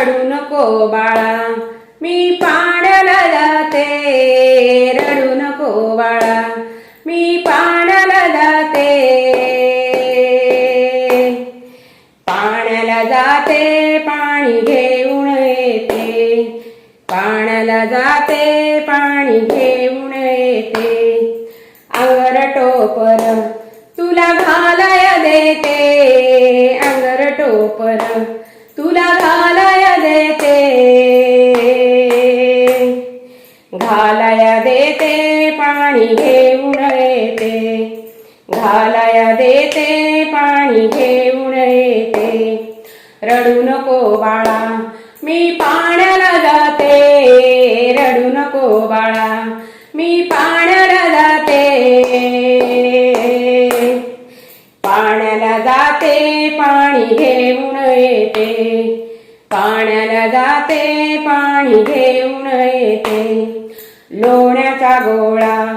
रडू नको बाळा. मी पाण्याला जाते. रडू नको बाळा. मी पाण्याला जाते. पाण्याला जाते पाणी घेऊन येते. पाण्याला जाते पाणी घेऊन येते. अंगर टोपर तुला घालाया देते. अंगर टोपर तुला पाणी घेऊन येते. घालाया देते पाणी घेऊन येते. रडू नको बाळा मी पाण्याला जाते. रडू नको बाळा मी पाण्याला जाते. पाण्याला जाते पाणी घेऊन येते. पाण्याला जाते पाणी घेऊन येते. लोण्याचा गोळा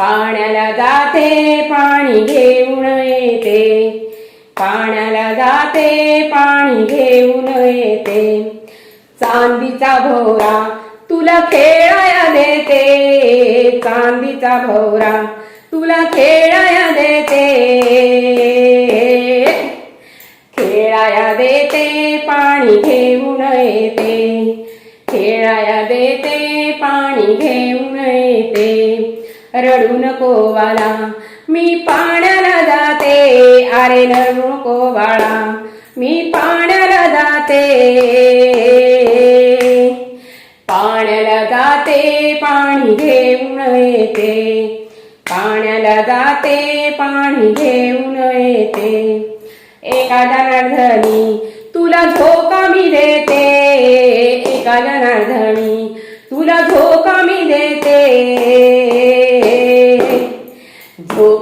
पाण्याला जाते पाणी घेऊन येते. पाण्याला जाते पाणी घेऊन येते. चांदीचा भोवरा तुला खेळाया देते. चांदीचा भोवरा तुला खेळाया देते. खेळाया देते पाणी घेऊन येते. खेळाया देते पाणी घेऊन रडू नको बाळा. मी पाण्याला जाते अरे रडू नको बाळा. मी पाण्याला जाते. पाण्याला जाते पाणी घेऊन येते. पाण्याला जाते पाणी घेऊन येते. एका झाली तुला झोका मी देते.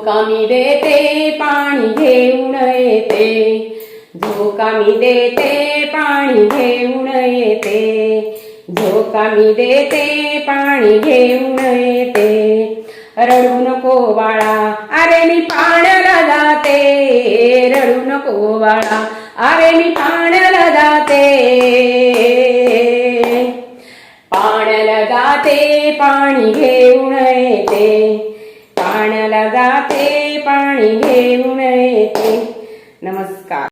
कमी देते पाणी घेऊन येते. झोका मी देते पाणी घेऊन येते. झोका मी देते पाणी घेऊन येते. रडू नको बाळा अरे मी पाण्याला जाते. रडू नको बाळा अरे मी पाण्याला जाते. पाण्याला जाते पाणी घेऊन येते. जाते पाणी घेऊन येते. नमस्कार.